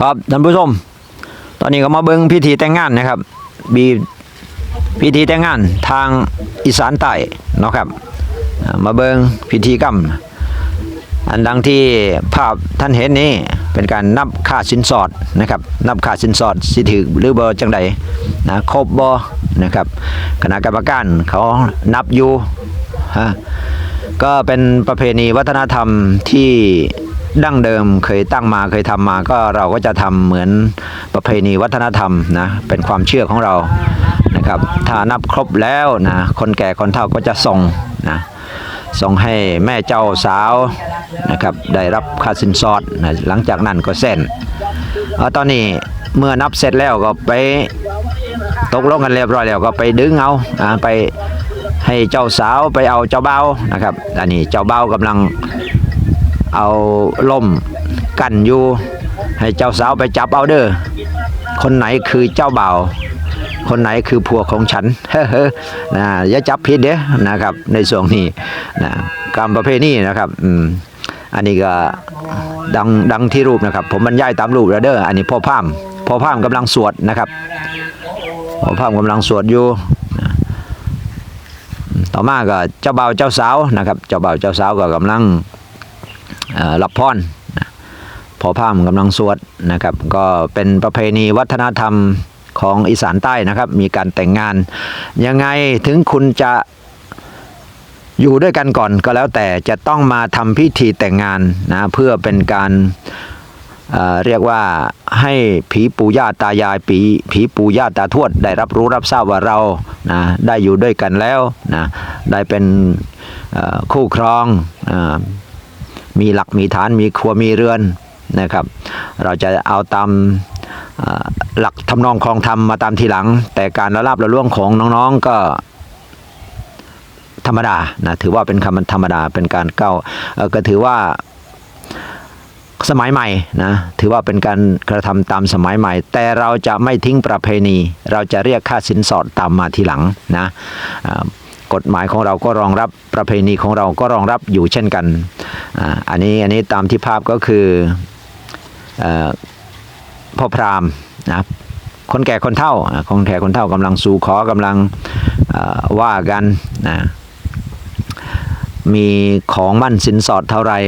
ครับท่านผู้ชม ตอนนี้ก็มาเบิ่งพิธีแต่งงานนะครับบีพิธีแต่งงานทางอีสานใต้เนาะครับ มาเบิ่งพิธีกรรม อันดังที่ภาพท่านเห็นนี้เป็นการนับค่าสินสอดนะครับ นับค่าสินสอดสิถือหรือเบ่จังใดนะครบบ่นะครับคณะกรรมการเขานับอยู่ฮะก็เป็นประเพณีวัฒนธรรมที่ ดั้งเดิมเคยตั้งมาเคยทำมาก็เราก็จะทำเหมือนประเพณีวัฒนธรรมนะเป็นความเชื่อของเรานะครับถ้านับครบแล้วนะคนแก่คนเฒ่าก็จะส่งนะส่งให้แม่เจ้าสาวนะครับได้รับค่าสินสอดนะหลังจากนั้นก็เส้นอตอนนี้เมื่อนับเสร็จแล้วก็ไปตกลงกันเรียบร้อยแล้วก็ไปดึงเอาไปให้เจ้าสาวไปเอาเจ้าเบาวนะครับอันนี้เจ้าเบาวกำลัง เอาล่มกันอยู่ให้เจ้าสาวไปจับเอาเด้อคนไหนคือเจ้าบ่าวคนไหนคือผัวของฉันเฮ้อนะอย่าจับผิดเด้อนะครับ ในช่วงนี้นะกรรมประเพณีนะครับอืมอันนี้ก็ดังดังที่รูปนะครับ ผมบรรยายตามรูปแล้วเด้ออันนี้พ่อพามพ่อพามกำลังสวดนะครับพ่อพามกำลังสวดอยู่ต่อมาก็เจ้าบ่าวเจ้าสาวนะครับ เจ้าบ่าวเจ้าสาวก็กำลัง รับพรนพอพามกำลังสวดนะครับก็เป็นประเพณีวัฒนธรรมของอีสานใต้นะครับ มีการแต่งงาน ยังไงถึงคุณจะอยู่ด้วยกันก่อนก็แล้วแต่จะต้องมาทำพิธีแต่งงานนะเพื่อเป็นการเเรียกว่าให้ผีปู่ย่าตายายผีผีปู่ย่าตาทวด ได้รับรู้รับทราบว่าเรานะได้อยู่ด้วยกันแล้วนะได้เป็นคู่ครองอ มีหลักมีฐานมีครัวมีเรือนนะครับ เราจะเอาตามหลักทำนองคลองธรรมมาตามทีหลัง แต่การละลาบละล่วงของน้องๆก็ธรรมดานะถือว่าเป็นคำธรรมดาเป็นการเก้าก็ถือว่าสมัยใหม่นะถือว่าเป็นการกระทำตามสมัยใหม่ แต่เราจะไม่ทิ้งประเพณี เราจะเรียกค่าสินสอดตามมาทีหลังนะ กฎหมายของเราก็รองรับประเพณีของเราก็รองรับอยู่เช่นกันอันนี้อันนี้ตามที่ภาพก็คืออพ่อพราหมณ์นะคนแก่คนเฒ่าอ่าคนแก่คนเฒ่ากำลังสู่ขอกำลังว่ากันนะมีของมั่นสินสอดเท่าไหร่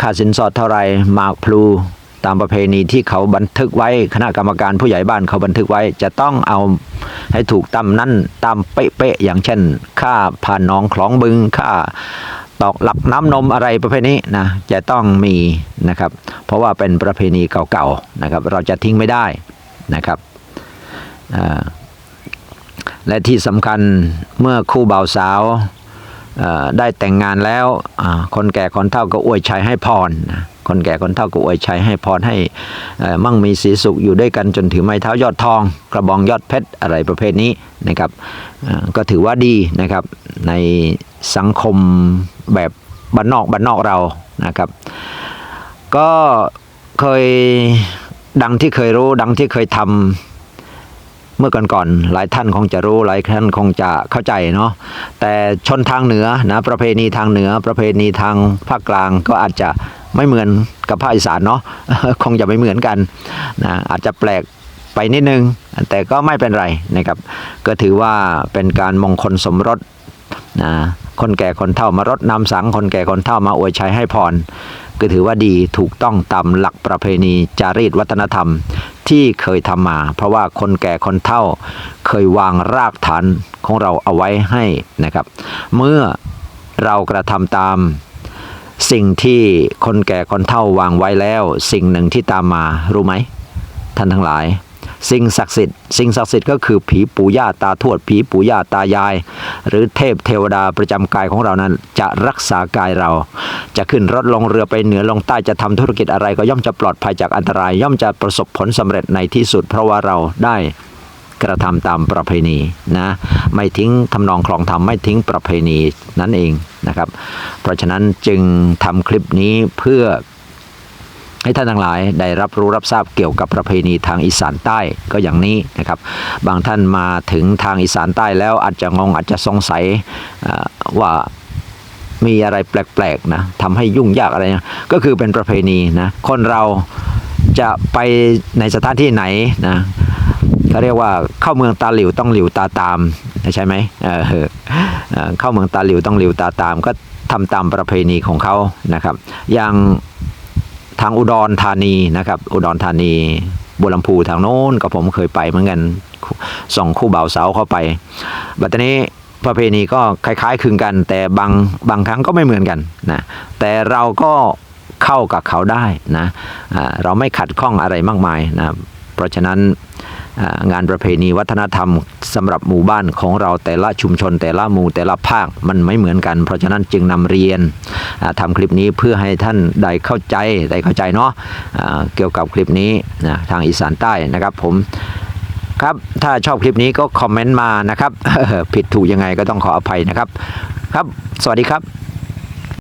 ค่าสินสอดเท่าไหรหมากพลู ตามประเพณีที่เขาบันทึกไว้คณะกรรมการผู้ใหญ่บ้านเขาบันทึกไว้ จะต้องเอาให้ถูกตามนั้นตามเป๊ะๆอย่างเช่น ค่าผ่านหนองคลองบึงค่าตอกหลักน้ำนมอะไรประเภทนี้นะจะต้องมีนะครับ เพราะว่าเป็นประเพณีเก่าๆนะครับ เราจะทิ้งไม่ได้นะครับและที่สำคัญเมื่อคู่บ่าวสาว ได้แต่งงานแล้วคนแก่คนเฒ่าก็อวยชัยให้พรคนแก่คนเฒ่าก็อวยชัยให้พรให้มั่งมีสีสุขอยู่ด้วยกันจนถือไม้เท้ายอดทอง กระบองยอดเพชรอะไรประเภทนี้นะครับก็ถือว่าดีนะครับในสังคมแบบบ้านนอกบ้านนอกเรานะครับ ก็เคยดังที่เคยรู้ดังที่เคยทำ มื่อก่อนๆหลายท่านคงจะรู้หลายท่านคงจะเข้าใจเนาะแต่ชนทางเหนือนะประเพณีทางเหนือ ประเพณีทางภาคกลางก็อาจจะไม่เหมือนกับภาคอีสานเนาะคงจะไม่เหมือนกันนะอาจจะแปลกไปนิดนึง แต่ก็ไม่เป็นไรนะครับ ก็ถือว่าเป็นการมงคลสมรสนะคนแก่คนเฒ่ามารดนำสัง คนแก่คนเฒ่ามาอวยชัยให้พรก็ถือว่าดีถูกต้องตามหลักประเพณีจารีตวัฒนธรรม ที่เคยทำมา เพราะว่าคนแก่คนเฒ่าเคยวางรากฐานของเราเอาไว้ให้นะครับ เมื่อเรากระทำตามสิ่งที่คนแก่คนเฒ่าวางไว้แล้ว สิ่งหนึ่งที่ตามมารู้ไหมท่านทั้งหลาย สิ่งศักดิ์สิทธิ์สิ่งศักดิ์สิทธิ์ก็คือผีปู่ย่าตาทวดผีปู่ย่าตายาย หรือเทพเทวดาประจำกายของเรานั้น จะรักษากายเรา จะขึ้นรถลงเรือไปเหนือลงใต้จะทำธุรกิจอะไรก็ย่อมจะปลอดภัยจากอันตราย ย่อมจะประสบผลสำเร็จในที่สุด เพราะว่าเราได้กระทำตามประเพณีนะไม่ทิ้งทำนองคลองธรรมไม่ทิ้งประเพณีนั่นเองนะครับ เพราะฉะนั้นจึงทำคลิปนี้เพื่อ ให้ท่านทั้งหลายได้รับรู้รับทราบเกี่ยวกับประเพณีทางอีสานใต้ก็อย่างนี้นะครับ บางท่านมาถึงทางอีสานใต้แล้วอาจจะงงอาจจะสงสัยว่ามีอะไรแปลกๆนะทำให้ยุ่งยากอะไรนะก็คือเป็นประเพณีนะคนเราจะไปในสถานที่ไหนนะเขาเรียกว่าเข้าเมืองตาหลิวต้องหลิวตาตามใช่ไหมเออเออเข้าเมืองตาหลิวต้องหลิวตาตาม ก็ทำตามประเพณีของเขานะครับ อย่าง ทางอุดรธานีนะครับ อุดรธานีบุรีรัมพูทางโน้นก็ผมเคยไปเหมือนกันส่งคู่บ่าวสาวเข้าไปบัดนี้ประเพณีก็คล้ายๆคลึงกัน แต่บางบางครั้งก็ไม่เหมือนกันนะแต่เราก็เข้ากับเขาได้นะะเราไม่ขัดข้องอะไรมากมายนะเพราะฉะนั้น งานประเพณีวัฒนธรรมสำหรับหมู่บ้านของเราแต่ละชุมชน แต่ละหมู่แต่ละภาคมันไม่เหมือนกัน เพราะฉะนั้นจึงนำเรียนอ่าทำคลิปนี้เพื่อให้ท่านได้เข้าใจได้เข้าใจเนาะเกี่ยวกับคลิปนี้นะทางอีสานใต้นะครับผมครับถ้าชอบคลิปนี้ก็คอมเมนต์มานะครับผิดถูกยังไงก็ต้องขออภัยนะครับ ครับ สวัสดีครับ